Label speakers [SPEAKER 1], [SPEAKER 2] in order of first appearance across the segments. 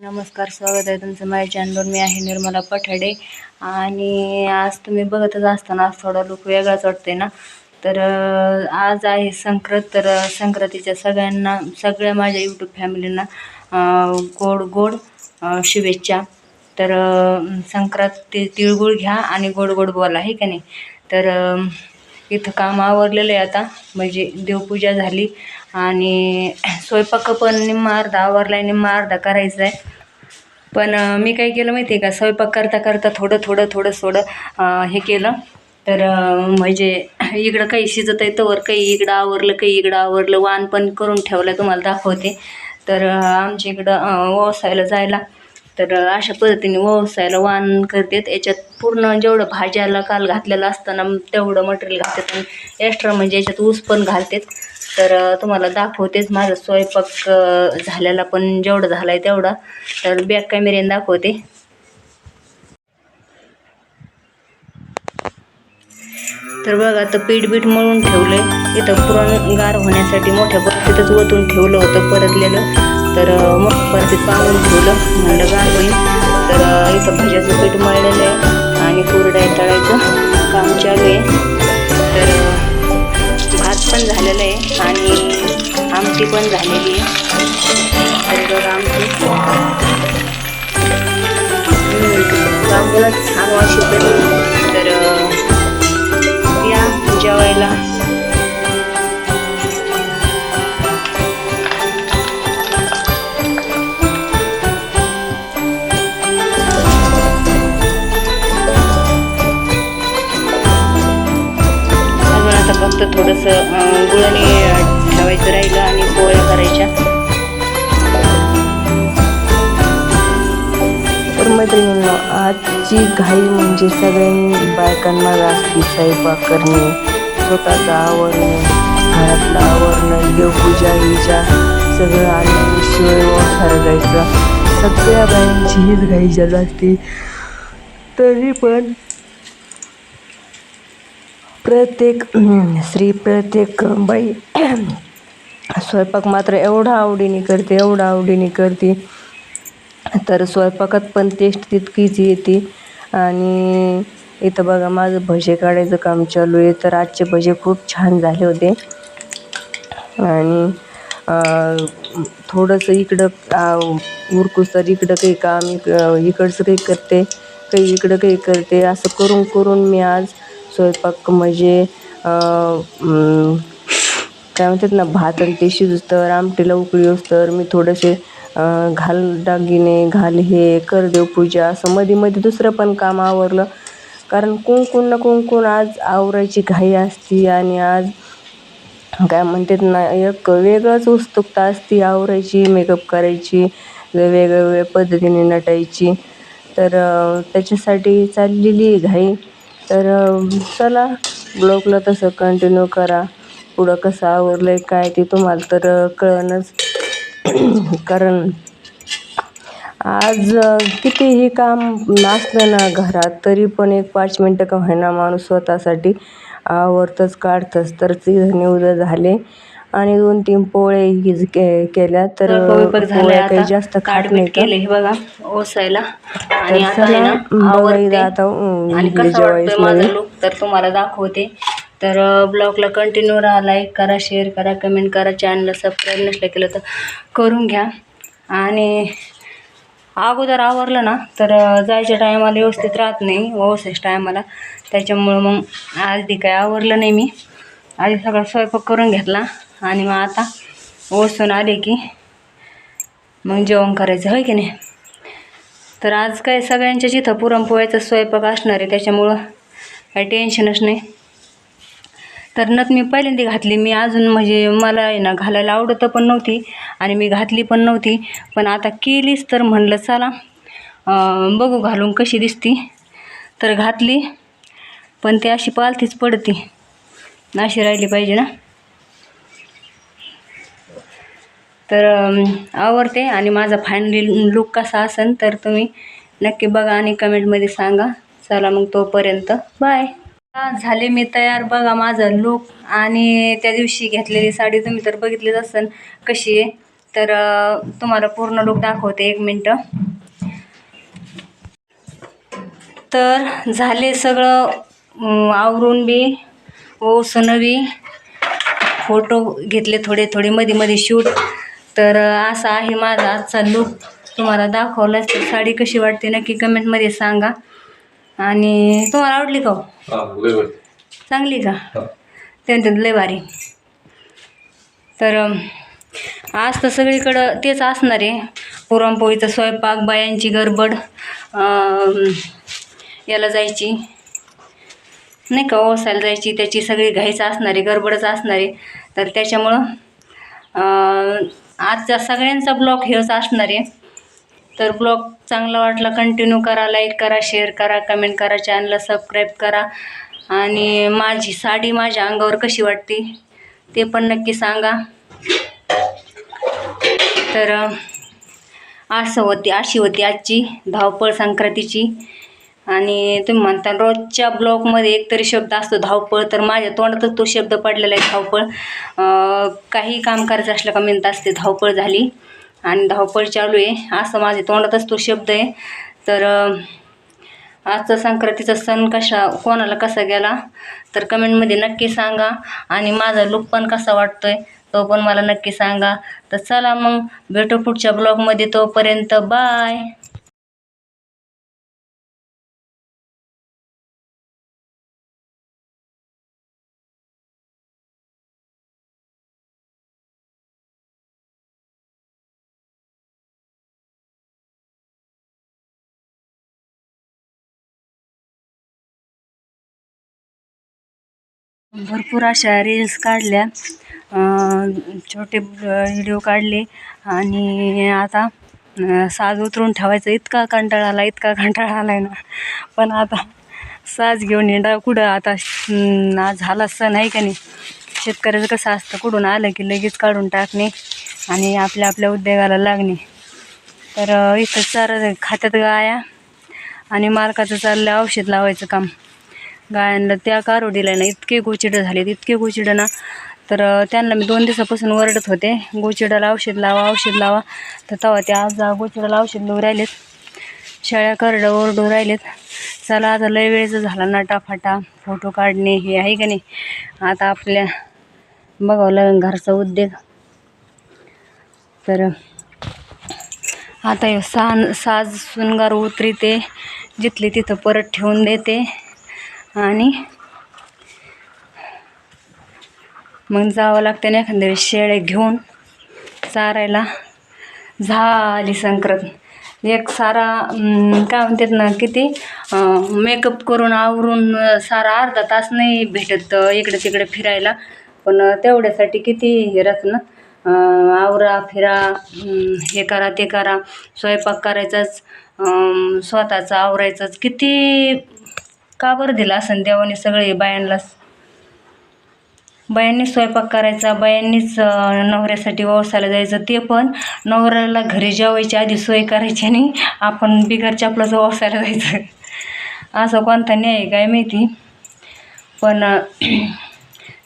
[SPEAKER 1] नमस्कार स्वागत आहे तुमचं माझ्या चॅनलवर मी आहे निर्मला पठाडे. आणि आज तुम्ही बघतच असताना आज थोडा लुक वेगळाच वाटते ना? तर आज आहे संक्रांत तर संक्रांतीच्या सगळ्यांना सगळ्या माझ्या यूट्यूब फॅमिलींना गोड गोड शुभेच्छा. तर संक्रांती तिळगुळ घ्या आणि गोड गोड बोला आहे का नाही? तर इथं काम आवरलेलं आहे आता. म्हणजे देवपूजा झाली आणि स्वयंपाक पण निम्मा अर्धा आवरला आहे निम्मा अर्धा करायचा आहे पण मी काय केलं माहिती आहे का? स्वयंपाक करता करता थोडं थोडं थोडं थोडं हे केलं. तर म्हणजे इकडं काही शिजत आहे तवर काही इकडं आवरलं काही इकडं आवरलं. वाण पण करून ठेवलं तुम्हाला दाखवते. तर आमच्या इकडं अं, जायला. तर अशा पद्धतीने ओसायला वाण करतात. याच्यात पूर्ण जेवढं भाज्याला काल घातलेलं असताना तेवढं मटेरियल घालतात आणि एक्स्ट्रा म्हणजे याच्यात ऊस पण घालतात. तर तुम्हाला दाखवतेच माझा स्वयंपाक झालेला पण जेवढा झाला आहे तेवढा. तर बॅक कॅमेऱ्याने दाखवते. तर बघा आता पीठ बीठ मळून ठेवलंय. इथं पुरण गार होण्यासाठी मोठ्या परतीतच ओतून ठेवलं होतं परतलेलं. तर मग परतीत पाहून ठेवलं. म्हणलं गार होईल. तर इथं भज्याचं पीठ मळलेलं आहे. आणि कुरड्या तळायचं काम चालू आहे. झालेलं आहे आणि आमटी पण झालेली आहे. तर बघा आमटी छान वाशी तर अं, या जेवायला फक्त थोडंसं अं, गुळाने ठेवायचं राहिलं आणि पोळ्या करायच्या.
[SPEAKER 2] तर मैत्रिणींनो आजची घाई म्हणजे सगळ्यांनी बायकांना असते स्वयंपाक करणे स्वतःचं आवरणे घरातलं आवरणं देवपूजा हिजा सगळं आणि शिवाय वखार जायचं सगळ्या बायांची हीच घाईच्या असते तरी पण प्रत्येक स्त्री प्रत्येक बाई स्वयंपाक मात्र एवढा आवडीने करते एवढा आवडीने करते. तर स्वयंपाकात पण टेस्ट तितकीच येते. आणि इथं बघा माझं भजे काढायचं काम चालू आहे. तर आजचे भजे खूप छान झाले होते. आणि थोडंसं इकडं उरकूस तर इकडं काही काम इक इकडचं काही करते काही इकडं काही करते. असं करून करून मी आज स्वयंपाक म्हणजे काय म्हणतात ना भात आणि ते शिजतर तर आमटीला उकळी असतर तर मी थोडेसे घाल दागिने घाल हे कर देवपूजा असं मध्ये मध्ये दुसरं पण काम आवरलं. कारण कुंकून ना कुंकून आज आवरायची घाई असती आणि आज काय म्हणतात ना एक वेगळंच उत्सुकता असती आवरायची मेकअप करायची वेगवेगळ्या पद्धतीने नटायची. तर त्याच्यासाठी चाललेली घाई. तर चला ब्लॉगला तसं कंटिन्यू करा. पुढं कसं आवरलं आहे काय ते तुम्हाला तर अं, कळणच. कारण आज कितीही काम नसलं ना घरात तरी पण एक पाच मिनटं का होईना माणूस स्वतःसाठी आवरतच काढतच. तर ती उद्या झाले. आणि दोन तीन पोळे के केल्या तर पोळ्या काही जास्त खात नाही
[SPEAKER 1] केले हे बघा ओसायला. आणि आता आहे ना आवरते. आणि
[SPEAKER 2] निघले
[SPEAKER 1] कसं वाटतोय माझा
[SPEAKER 2] जेवायला
[SPEAKER 1] लुक तर तुम्हाला दाखवते. तर ब्लॉगला कंटिन्यू राहा लाईक करा शेअर करा कमेंट करा चॅनलला सबस्क्राईब नसलं केलं तर करून घ्या. आणि अगोदर आवरलं ना तर जायच्या टायमाला व्यवस्थित राहत नाही ओसायच्या टायमाला त्याच्यामुळं मग आधी काय आवरलं नाही मी. आधी सगळा स्वयंपाक करून घेतला. आणि मग आता ओसून आले की मग जेवण करायचं होय की नाही? तर आज काय सगळ्यांच्याच इथं पुरणपोळ्याचा स्वयंपाक असणार आहे त्याच्यामुळं काही टेन्शनच नाही. तर नथ मी पहिल्यांदा घातली मी अजून म्हणजे मला आहे ना घालायला आवडतं पण नव्हती आणि मी घातली पण नव्हती. पण आता केलीच तर म्हणलं चला बघू घालून कशी दिसती. तर घातली पण ती अशी पालथीच पडती. अशी राहिली पाहिजे ना. तर आवडते आणि माझा फायनली लुक कसा असेल तर तुम्ही नक्की बघा आणि कमेंटमध्ये सांगा. चला मग तोपर्यंत. बाय झाले मी तयार. बघा माझा लुक आणि त्या दिवशी घेतलेली साडी तुम्ही तर बघितलीच असेल कशी आहे. तर तुम्हाला पूर्ण लुक दाखवते एक मिनटं तर झाले सगळं आवरून बी ओसून बी. फोटो घेतले थोडे थोडे मध्ये मध्ये शूट तर असा आहे माझा आजचा लुक तुम्हाला दाखवलाच साडी कशी वाटते नक्की कमेंटमध्ये सांगा. आणि तुम्हाला आवडली का हो? चांगली का. त्यांच्यात लय भारी. तर आज तर सगळीकडं तेच असणार आहे. पुरणपोळीचा स्वयंपाक बायांची गडबड याला जायची. नाही का ओसायला जायची त्याची सगळी घाईच असणार आहे गडबडच असणार आहे. तर त्याच्यामुळं आजचा सगळ्यांचा ब्लॉग हेच असणार आहे. तर ब्लॉग चांगला वाटला कंटिन्यू करा लाईक करा शेअर करा कमेंट करा चॅनलला सबस्क्राईब करा. आणि माझी साडी माझ्या अंगावर कशी वाटते ते पण नक्की सांगा. तर असं होती अशी होती आजची धावपळ संक्रांतीची. आणि तुम्ही म्हणता रोजच्या ब्लॉगमध्ये एकतरी शब्द असतो धावपळ. तर माझ्या तोंडातच तो शब्द पडलेला आहे धावपळ. काही काम करायचं असलं का म्हणत असते धावपळ झाली. आणि धावपळ चालू आहे असं माझ्या तोंडातच तो शब्द आहे. तर आजचा संक्रांतीचा सण कशा कोणाला कसा गेला? तर कमेंटमध्ये नक्की सांगा. आणि माझा लुक पण कसा वाटतोय तो पण मला नक्की सांगा. तर चला मग भेटू पुढच्या ब्लॉगमध्ये तोपर्यंत. बाय भरपूर अशा रील्स काढल्या. छोटे व्हिडिओ काढले. आणि आता साज उतरून ठेवायचं. इतका कंटाळा आला इतका कंटाळा आला आहे ना. पण आता साज घेऊन येणार कुठं? आता आज झाला सण आहे का नाही? शेतकऱ्याचं कसं असतं? कुठून आलं की लगेच काढून टाकणे आणि आपल्या आपल्या उद्योगाला लागणे. तर इथं चार खात्यात गाया आणि मालकाचं चाललं औषध लावायचं काम. गायांना त्या कारोडीला ना इतके गोचिडं झालेत इतके गोचिडं ना. तर त्यांना मी दोन दिवसापासून ओरडत होते. गोचिडाला औषध लावा औषध लावा. तर तेव्हा ते आज गोचिडाला औषध लावून राहिलेत. शेळ्या करडं ओरडू राहिलेत. चला आता लय वेळचं झाला नटाफाटा फोटो काढणे हे आहे का नाही? आता आपल्या बघावं लागेल घरचा उद्योग. तर आता हे सान साज उतरी ते जिथली तिथं परत ठेवून देते. आणि मग जावं लागतं ना एखाद्या वेळेस शेळे घेऊन चारायला. झाली संक्रांत. एक सारा काय म्हणतात ना किती मेकअप करून आवरून सारा अर्धा तास नाही भेटत इकडे तिकडे फिरायला. पण तेवढ्यासाठी किती हे राहतं ना आवरा फिरा हे करा ते करा. स्वयंपाक करायचाच स्वतःचा स्वतःचं किती का बरं दिला असं देवाने सगळे बायांनाच बायांनीच स्वयंपाक करायचा बायांनीच नवऱ्यासाठी व्यवसायाला जायचं ते पण. नवऱ्याला घरी जेवायच्या आधी सोय करायची आणि आपण बिगर चपलाचं व्यवसायाला जायचं. असं कोणता न्याय आहे काय माहिती? पण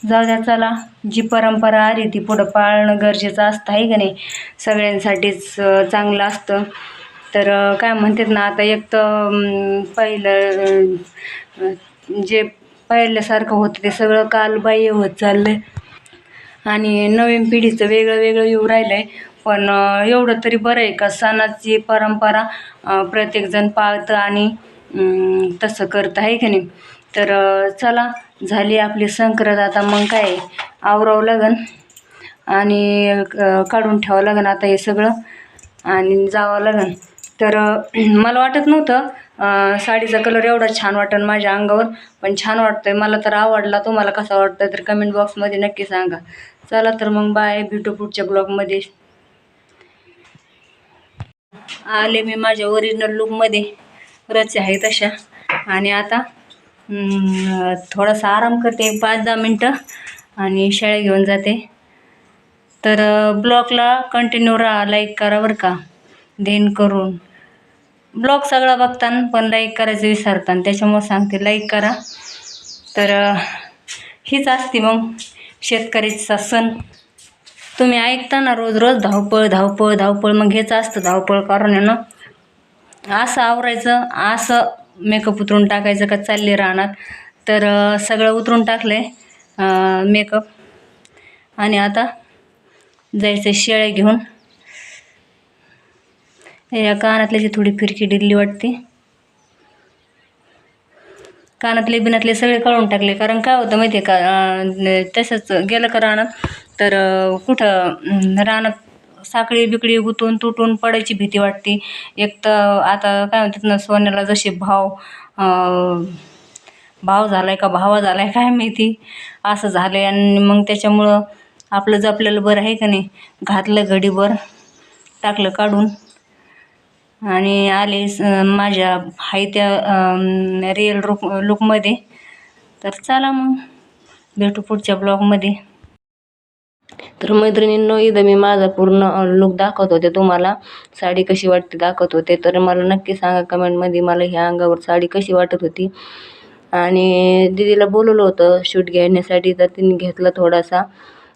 [SPEAKER 1] जाऊ द्या चला. जी परंपरा आली ती पुढं पाळणं गरजेचं असतं आहे का नाही? सगळ्यांसाठीच चांगलं असतं. तर काय म्हणतात ना आता एक तर पहिलं जे पहिल्यासारखं होतं ते सगळं कालबाह्य होत चाललंय. आणि नवीन पिढीचं वेगळं वेगळं येऊ राहिलं आहे पण एवढं तरी बरं आहे का? सणाची परंपरा प्रत्येकजण पाळतं आणि तसं करतं आहे की नाही? तर चला झाली आपली संक्रांत. आता मग काय आवरावं लागन. आणि काढून ठेवावं लागन आता हे सगळं. आणि जावं लागन. तर मला वाटत नव्हतं साडीचा कलर एवढा छान वाटेल माझ्या अंगावर पण छान वाटतोय. मला तर आवडला तुम्हाला कसा वाटतोय तर कमेंट बॉक्समध्ये नक्की सांगा. चला तर मग बाय भेटू पुढच्या ब्लॉगमध्ये आले मी माझ्या ओरिजिनल लुकमध्ये रच आहे तशा. आणि आता थोडासा आराम करते. पाच दहा मिनटं आणि शाळे घेऊन जाते. तर ब्लॉगला कंटिन्यू राहा लाईक करा बरं का. देण करून. ब्लॉग सगळा बघताना पण लाईक करायचं विसरताना. त्याच्यामुळं सांगते लाईक करा. तर हीच असते मग शेतकरीचा सण. तुम्ही ऐकता ना रोज रोज धावपळ धावपळ धावपळ मग हेच असतं धावपळ कारण आहे ना असं आवरायचं असं मेकअप उतरून टाकायचं का चालले राहणार तर सगळं उतरून टाकलं आहे मेकअप आणि आता जायचं शेळे घेऊन. या कानातल्याची थोडी फिरकी दिली वाटते. कानातले बिनातले सगळे काढून टाकले. कारण काय होतं माहिती आहे का तसंच गेलं का रानात तर कुठं रानात साखळी बिकळी गुतून तुटून पडायची भीती वाटते. एक तर आता काय म्हणतात ना सोन्याला जसे भाव भाव झाला आहे का भावा झाला आहे काय माहिती. असं झालं आहे आणि मग त्याच्यामुळं आपलं जपलेलं बरं आहे का नाही. घातलं घडीभर टाकलं काढून. आणि आले माझ्या हाय त्या रिअल रुक लुकमध्ये तर चला मग भेटू पुढच्या ब्लॉगमध्ये
[SPEAKER 2] तर मैत्रिणींनो इथं मी माझा पूर्ण लुक दाखवत होते तुम्हाला. साडी कशी वाटते दाखवत होते. तर मला नक्की सांगा कमेंटमध्ये मला ह्या अंगावर साडी कशी वाटत होती. आणि दीदीला बोलवलं होतं शूट घेण्यासाठी. तर तिने घेतला थोडासा.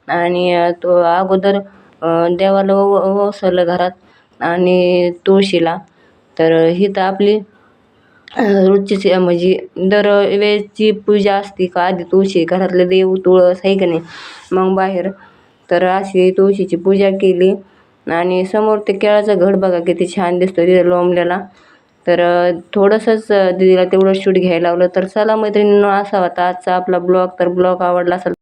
[SPEAKER 2] आणि तो अगोदर देवाला ओ- ओसरलं घरात. आणि तुळशीला. तर ही तर आपली अं, रोजची म्हणजे दरवेळची पूजा असते का? आधी तुळशी घरातलं देव तुळस आहे का नाही? मग बाहेर. तर अशी तुळशीची पूजा केली. आणि समोर ते केळाचं घड बघा किती छान दिसतं तिथे लोंबलेला. तर थोडंसंच दिदीला दीदीला तेवढं शूट घ्यायला लावलं. तर चला मैत्रिणींनो असा होता आजचा आपला ब्लॉग. तर ब्लॉग आवडला असेल